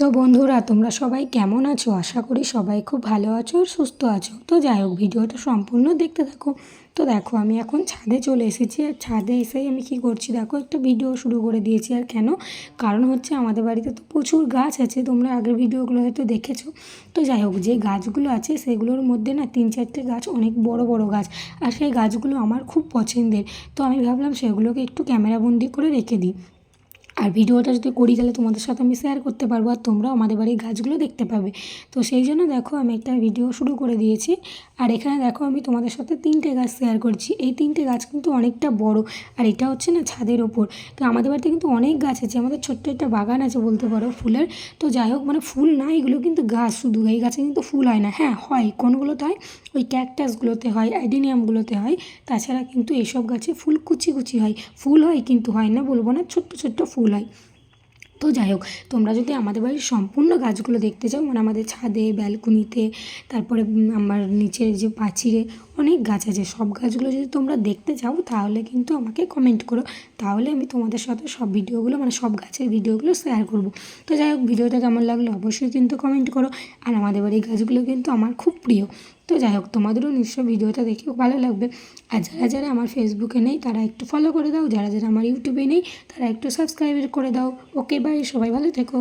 তো বন্ধুরা, তোমরা সবাই কেমন আছো? আশা করি সবাই খুব ভালো আছো আর সুস্থ আছো। তো যাই হোক, ভিডিওটা সম্পূর্ণ দেখতে থাকো। তো দেখো, আমি এখন ছাদে চলে এসেছি আর ছাদে এসেই আমি কী করছি? দেখো, একটা ভিডিও শুরু করে দিয়েছি। আর কেন? কারণ হচ্ছে আমাদের বাড়িতে তো প্রচুর গাছ আছে। তোমরা আগের ভিডিওগুলো হয়তো দেখেছ। তো যাই হোক, যে গাছগুলো আছে, সেগুলোর মধ্যে না তিন চারটে গাছ, অনেক বড় বড় গাছ। আর সেই গাছগুলো আমার খুব পছন্দের। তো আমি ভাবলাম সেগুলোকে একটু ক্যামেরাবন্দি করে রেখে দিই। আর ভিডিওটা যদি করি, তাহলে তোমাদের সাথে আমি শেয়ার করতে পারব আর তোমরাও আমাদের বাড়ির গাছগুলো দেখতে পাবে। তো সেই জন্য দেখো, আমি একটা ভিডিও শুরু করে দিয়েছি। আর এখানে দেখো, আমি তোমাদের সাথে তিনটে গাছ শেয়ার করছি। এই তিনটে গাছ কিন্তু অনেকটা বড়। আর এটা হচ্ছে না ছাদের ওপর। তো আমাদের বাড়িতে কিন্তু অনেক গাছ আছে। আমাদের ছোট্ট একটা বাগান আছে বলতে পারো ফুলের। তো যাই হোক মানে ফুল না, এগুলো কিন্তু গাছ শুধু। এই গাছে কিন্তু ফুল হয় না। হ্যাঁ হয়। কোনগুলোতে হয়? ওই ক্যাকটাসগুলোতে হয় অ্যাডিনিয়ামগুলোতে হয়। তাছাড়া কিন্তু এসব গাছে ফুল কুচি কুচি হয়। ফুল হয় কিন্তু হয় না বলব না, ছোট্ট ছোট্ট ফুল হয় তো যাই হোক, তোমরা যদি আমাদের বাড়ির সম্পূর্ণ গাছগুলো দেখতে চাও মানে আমাদের ছাদে, ব্যালকনিতে, তারপরে আমার নিচের যে পাঁচিলে অনেক গাছ আছে। সব গাছগুলো যদি তোমরা দেখতে চাও, তাহলে কিন্তু আমাকে কমেন্ট করো। তাহলে আমি তোমাদের সাথে সব ভিডিওগুলো মানে সব গাছের ভিডিওগুলো শেয়ার করব। তো যাই হোক, ভিডিওটা কেমন লাগল অবশ্যই কিন্তু কমেন্ট করো। আর আমাদের বাড়ির গাছগুলো কিন্তু আমার খুব প্রিয়। তো যাই হোক, তোমাদেরও নিশ্চয়ই ভিডিওটা দেখেও ভালো লাগবে। আর যারা যারা আমার ফেসবুকে নেই, তারা একটু ফলো করে দাও। যারা যারা আমার ইউটিউবে নেই, তারা একটু সাবস্ক্রাইব করে দাও। ওকে বাই সবাই ভালো থেকো।